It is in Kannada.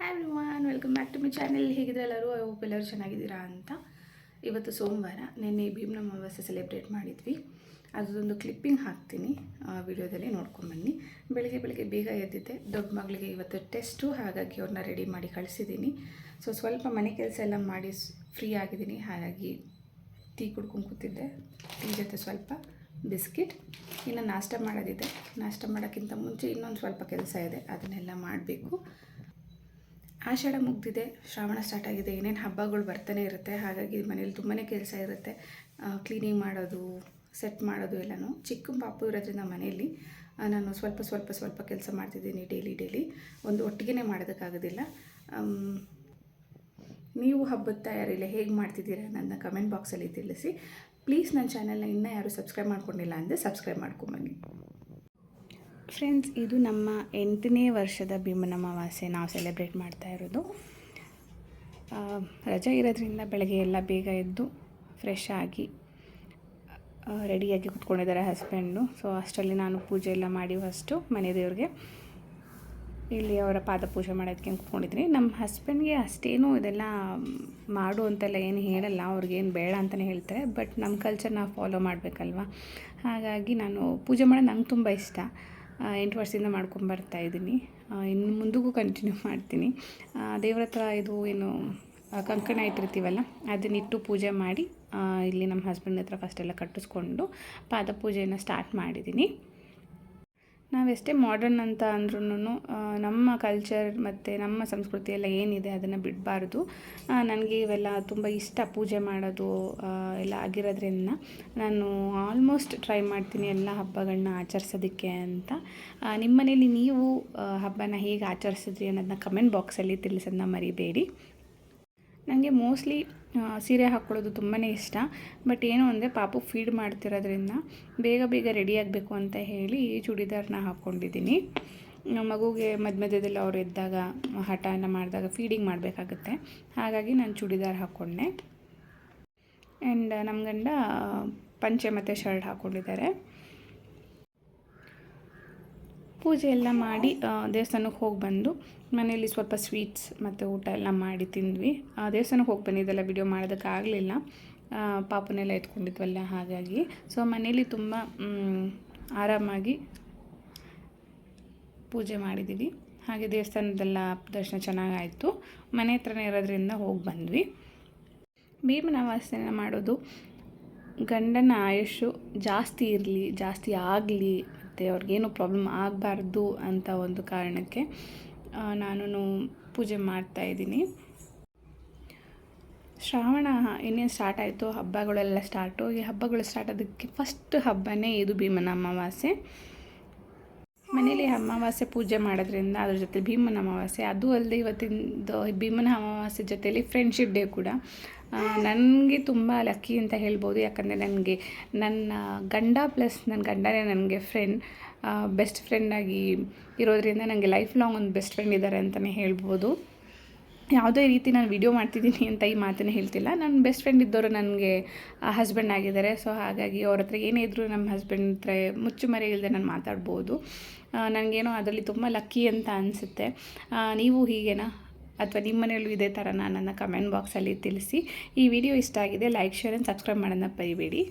Hi one welcome back to my channel ಹೇಗಿದ್ರೆ ಎಲ್ಲರೂ? ಐ ಹೋಪ್ ಎಲ್ಲರೂ ಚೆನ್ನಾಗಿದ್ದೀರಾ ಅಂತ. ಇವತ್ತು ಸೋಮವಾರ. ನಿನ್ನೆ ಭೀಮ್ನ ಅಮಾವಾಸ್ಯೆ ಸೆಲೆಬ್ರೇಟ್ ಮಾಡಿದ್ವಿ. ಅದೊಂದು ಕ್ಲಿಪ್ಪಿಂಗ್ ಹಾಕ್ತೀನಿ. ವಿಡಿಯೋದಲ್ಲಿ ನೋಡ್ಕೊಂಬನ್ನಿ ಬೆಳಗ್ಗೆ ಬೆಳಗ್ಗೆ ಬೇಗ ಎದ್ದಿದ್ದೆ. ದೊಡ್ಡ ಮಗಳಿಗೆ ಇವತ್ತು ಟೆಸ್ಟು ಹಾಗಾಗಿ ಅವ್ರನ್ನ ರೆಡಿ ಮಾಡಿ ಕಳಿಸಿದ್ದೀನಿ. ಸೊ ಸ್ವಲ್ಪ ಮನೆ ಕೆಲಸ ಎಲ್ಲ ಮಾಡಿ ಫ್ರೀ ಆಗಿದ್ದೀನಿ. ಹಾಗಾಗಿ ಟೀ ಕುಡ್ಕೊಂಡು ಕೂತಿದ್ದೆ. ಟೀ ಜೊತೆ ಸ್ವಲ್ಪ ಬಿಸ್ಕಿಟ್. ಇನ್ನು ನಾಷ್ಟ ಮಾಡೋದಿದೆ. ನಾಷ್ಟ ಮಾಡೋಕ್ಕಿಂತ ಮುಂಚೆ ಇನ್ನೊಂದು ಸ್ವಲ್ಪ ಕೆಲಸ ಇದೆ. ಅದನ್ನೆಲ್ಲ ಮಾಡಬೇಕು. ಆಷಾಢ ಮುಗ್ದಿದೆ, ಶ್ರಾವಣ ಸ್ಟಾರ್ಟ್ ಆಗಿದೆ, ಏನೇನು ಹಬ್ಬಗಳು ಬರ್ತಾನೆ ಇರುತ್ತೆ, ಹಾಗಾಗಿ ಮನೇಲಿ ತುಂಬಾ ಕೆಲಸ ಇರುತ್ತೆ. ಕ್ಲೀನಿಂಗ್ ಮಾಡೋದು ಸೆಟ್ ಮಾಡೋದು ಎಲ್ಲನೂ. ಚಿಕ್ಕ ಪಾಪು ಇರೋದ್ರಿಂದ ಮನೆಯಲ್ಲಿ ನಾನು ಸ್ವಲ್ಪ ಸ್ವಲ್ಪ ಸ್ವಲ್ಪ ಕೆಲಸ ಮಾಡ್ತಿದ್ದೀನಿ ಡೈಲಿ ಡೈಲಿ ಒಂದು ಒಟ್ಟಿಗೆ ಮಾಡೋದಕ್ಕಾಗೋದಿಲ್ಲ. ನೀವು ಹಬ್ಬದ ತಯಾರಿಲ್ಲ ಹೇಗೆ ಮಾಡ್ತಿದ್ದೀರಾ ನನ್ನ ಕಮೆಂಟ್ ಬಾಕ್ಸಲ್ಲಿ ತಿಳಿಸಿ. ಪ್ಲೀಸ್ ನನ್ನ ಚಾನಲ್ನ ಇನ್ನೂ ಯಾರು ಸಬ್ಸ್ಕ್ರೈಬ್ ಮಾಡ್ಕೊಂಡಿಲ್ಲ ಅಂದರೆ ಸಬ್ಸ್ಕ್ರೈಬ್ ಮಾಡ್ಕೊಂಬನ್ನಿ. ಫ್ರೆಂಡ್ಸ್ ಇದು ನಮ್ಮ ಎಂಟನೇ ವರ್ಷದ ಭೀಮನ ಅಮಾವಾಸ್ಯೆ ನಾವು ಸೆಲೆಬ್ರೇಟ್ ಮಾಡ್ತಾ ಇರೋದು. ರಜೆ ಇರೋದ್ರಿಂದ ಬೆಳಗ್ಗೆ ಎಲ್ಲ ಬೇಗ ಎದ್ದು ಫ್ರೆಶ್ ಆಗಿ ರೆಡಿಯಾಗಿ ಕುತ್ಕೊಂಡಿದ್ದಾರೆ ಹಸ್ಬೆಂಡು ಸೊ ಅಷ್ಟರಲ್ಲಿ ನಾನು ಪೂಜೆ ಎಲ್ಲ ಮಾಡಿ ಫಸ್ಟು ಮನೆ ದೇವ್ರಿಗೆ. ಇಲ್ಲಿ ಅವರ ಪಾದ ಪೂಜೆ ಮಾಡೋದಕ್ಕೆ ಕುತ್ಕೊಂಡಿದ್ದೀನಿ. ನಮ್ಮ ಹಸ್ಬೆಂಡ್ಗೆ ಅಷ್ಟೇನು ಇದೆಲ್ಲ ಮಾಡು ಅಂತೆಲ್ಲ ಏನು ಹೇಳಲ್ಲ. ಅವ್ರಿಗೇನು ಬೇಡ ಅಂತಲೇ ಹೇಳ್ತಾರೆ. ಬಟ್ ನಮ್ಮ ಕಲ್ಚರ್ನ ಫಾಲೋ ಮಾಡಬೇಕಲ್ವ? ಹಾಗಾಗಿ ನಾನು ಪೂಜೆ ಮಾಡೋದು ನಂಗೆ ತುಂಬ ಇಷ್ಟ. ಎಂಟು ವರ್ಷದಿಂದ ಮಾಡ್ಕೊಂಬರ್ತಾ ಇದ್ದೀನಿ. ಇನ್ನು ಮುಂದಕ್ಕೂ ಕಂಟಿನ್ಯೂ ಮಾಡ್ತೀನಿ. ದೇವ್ರ ಹತ್ರ ಇದು ಏನು ಕಂಕಣ ಇಟ್ಟಿರ್ತೀವಲ್ಲ ಅದನ್ನಿಟ್ಟು ಪೂಜೆ ಮಾಡಿ ಇಲ್ಲಿ ನಮ್ಮ ಹಸ್ಬೆಂಡ್ ಹತ್ರ ಫಸ್ಟೆಲ್ಲ ಕಟ್ಟಿಸ್ಕೊಂಡು ಪಾದ ಪೂಜೆಯನ್ನು ಸ್ಟಾರ್ಟ್ ಮಾಡಿದ್ದೀನಿ. ನಾವೆಷ್ಟೇ ಮಾಡರ್ನ್ ಅಂತ ಅಂದ್ರೂ ನಮ್ಮ ಕಲ್ಚರ್ ಮತ್ತು ನಮ್ಮ ಸಂಸ್ಕೃತಿ ಎಲ್ಲ ಏನಿದೆ ಅದನ್ನು ಬಿಡಬಾರ್ದು. ನನಗೆ ಇವೆಲ್ಲ ತುಂಬ ಇಷ್ಟ ಪೂಜೆ ಮಾಡೋದು ಎಲ್ಲ ಆಗಿರೋದ್ರಿಂದ ನಾನು ಆಲ್ಮೋಸ್ಟ್ ಟ್ರೈ ಮಾಡ್ತೀನಿ ಎಲ್ಲ ಹಬ್ಬಗಳನ್ನ ಆಚರಿಸೋದಕ್ಕೆ ಅಂತ. ನಿಮ್ಮ ಮನೇಲಿ ನೀವು ಹಬ್ಬನ ಹೇಗೆ ಆಚರಿಸಿದ್ರಿ ಅನ್ನೋದನ್ನ ಕಮೆಂಟ್ ಬಾಕ್ಸಲ್ಲಿ ತಿಳಿಸೋದನ್ನ ಮರಿಬೇಡಿ. ನನಗೆ ಮೋಸ್ಟ್ಲಿ ಸೀರೆ ಹಾಕ್ಕೊಳ್ಳೋದು ತುಂಬಾ ಇಷ್ಟ. ಬಟ್ ಏನು ಅಂದರೆ ಪಾಪು ಫೀಡ್ ಮಾಡ್ತಿರೋದ್ರಿಂದ ಬೇಗ ಬೇಗ ರೆಡಿ ಆಗಬೇಕು ಅಂತ ಹೇಳಿ ಚೂಡಿದಾರನ್ನ ಹಾಕ್ಕೊಂಡಿದ್ದೀನಿ ಆ, ಮಗುಗೆ ಮಧ್ಯ ಮಧ್ಯದಲ್ಲಿ ಅವ್ರು ಎದ್ದಾಗ ಹಠನ ಮಾಡಿದಾಗ ಫೀಡಿಂಗ್ ಮಾಡಬೇಕಾಗುತ್ತೆ. ಹಾಗಾಗಿ ನಾನು ಚೂಡಿದಾರ್ ಹಾಕ್ಕೊಂಡೆ ಆ್ಯಂಡ್ ನಮ್ಮ ಗಂಡ ಪಂಚೆ ಮತ್ತು ಶರ್ಟ್ ಹಾಕ್ಕೊಂಡಿದ್ದಾರೆ ಪೂಜೆ ಎಲ್ಲ ಮಾಡಿ ದೇವಸ್ಥಾನಕ್ಕೆ ಹೋಗಿ ಬಂದು ಮನೆಯಲ್ಲಿ ಸ್ವಲ್ಪ ಸ್ವೀಟ್ಸ್ ಮತ್ತು ಊಟ ಎಲ್ಲ ಮಾಡಿ ತಿಂದ್ವಿ. ದೇವಸ್ಥಾನಕ್ಕೆ ಹೋಗಿ ಬಂದಿದ್ದೆಲ್ಲ ವಿಡಿಯೋ ಮಾಡೋದಕ್ಕಾಗಲಿಲ್ಲ. ಪಾಪನೆಲ್ಲ ಎತ್ಕೊಂಡಿದ್ವಲ್ಲ ಹಾಗಾಗಿ. ಸೊ ಮನೇಲಿ ತುಂಬ ಆರಾಮಾಗಿ ಪೂಜೆ ಮಾಡಿದ್ದೀವಿ. ಹಾಗೆ ದೇವಸ್ಥಾನದೆಲ್ಲ ದರ್ಶನ ಚೆನ್ನಾಗಾಯಿತು. ಮನೆ ಹತ್ರನೇ ಇರೋದ್ರಿಂದ ಹೋಗಿ ಬಂದ್ವಿ. ಭೀಮನ ವಾಸನೆ ಮಾಡೋದು ಗಂಡನ ಆಯುಷು ಜಾಸ್ತಿ ಇರಲಿ, ಜಾಸ್ತಿ ಆಗಲಿ ಮತ್ತು ಅವ್ರಿಗೇನು ಪ್ರಾಬ್ಲಮ್ ಆಗಬಾರ್ದು ಅಂತ ಒಂದು ಕಾರಣಕ್ಕೆ ನಾನು ಪೂಜೆ ಮಾಡ್ತಾಯಿದ್ದೀನಿ ಶ್ರಾವಣ ಇನ್ನೇನು ಸ್ಟಾರ್ಟ್ ಆಯಿತು, ಹಬ್ಬಗಳೆಲ್ಲ ಸ್ಟಾರ್ಟು ಈ ಹಬ್ಬಗಳು ಸ್ಟಾರ್ಟ್ ಅದಕ್ಕೆ ಫಸ್ಟ್ ಹಬ್ಬನೇ ಇದು ಭೀಮನ ಅಮಾವಾಸ್ಯೆ. ಮನೇಲಿ ಅಮಾವಾಸ್ಯೆ ಪೂಜೆ ಮಾಡೋದ್ರಿಂದ ಅದ್ರ ಜೊತೆ ಭೀಮನ ಅಮಾವಾಸ್ಯೆ, ಅದು ಅಲ್ಲದೆ ಇವತ್ತಿಂದು ಭೀಮನ ಅಮಾವಾಸ್ಯೆ ಜೊತೆಯಲ್ಲಿ ಫ್ರೆಂಡ್ಶಿಪ್ ಡೇ ಕೂಡ. ನನಗೆ ತುಂಬ ಲಕ್ಕಿ ಅಂತ ಹೇಳ್ಬೋದು. ಯಾಕಂದರೆ ನನಗೆ ನನ್ನ ಗಂಡ ಪ್ಲಸ್ ನನ್ನ ಗಂಡನೇ ನನಗೆ ಫ್ರೆಂಡ್ ಬೆಸ್ಟ್ ಫ್ರೆಂಡಾಗಿ ಇರೋದರಿಂದ ನನಗೆ ಲೈಫ್ ಲಾಂಗ್ ಒಂದು ಬೆಸ್ಟ್ ಫ್ರೆಂಡ್ ಇದ್ದಾರೆ ಅಂತಲೇ ಹೇಳ್ಬೋದು. ಯಾವುದೇ ರೀತಿ ನಾನು ವಿಡಿಯೋ ಮಾಡ್ತಿದ್ದೀನಿ ಅಂತ ಈ ಮಾತನ್ನು ಹೇಳ್ತಿಲ್ಲ. ನನ್ನ ಬೆಸ್ಟ್ ಫ್ರೆಂಡ್ ಇದ್ದವರು ನನಗೆ ಹಸ್ಬೆಂಡ್ ಆಗಿದ್ದಾರೆ. ಸೊ ಹಾಗಾಗಿ ಅವ್ರ ಹತ್ರ ಏನೇ ಇದ್ದರೂ ನಮ್ಮ ಹಸ್ಬೆಂಡ್ ಹತ್ರ ಮುಚ್ಚುಮರೆ ಇಲ್ಲದೆ ನಾನು ಮಾತಾಡ್ಬೋದು. ನನಗೇನೋ ಅದರಲ್ಲಿ ತುಂಬ ಲಕ್ಕಿ ಅಂತ ಅನಿಸುತ್ತೆ. ನೀವು ಹೀಗೇನಾ? ಅಥವಾ ನಿಮ್ಮ ಮನೆಯಲ್ಲೂ ಇದೇ ಥರ ನನ್ನ ಕಮೆಂಟ್ ಬಾಕ್ಸಲ್ಲಿ ತಿಳಿಸಿ. ಈ ವಿಡಿಯೋ ಇಷ್ಟ ಆಗಿದೆ ಲೈಕ್ ಶೇರ್ ಆ್ಯಂಡ್ ಸಬ್ಸ್ಕ್ರೈಬ್ ಮಾಡೋದನ್ನ ಮರಿಬೇಡಿ.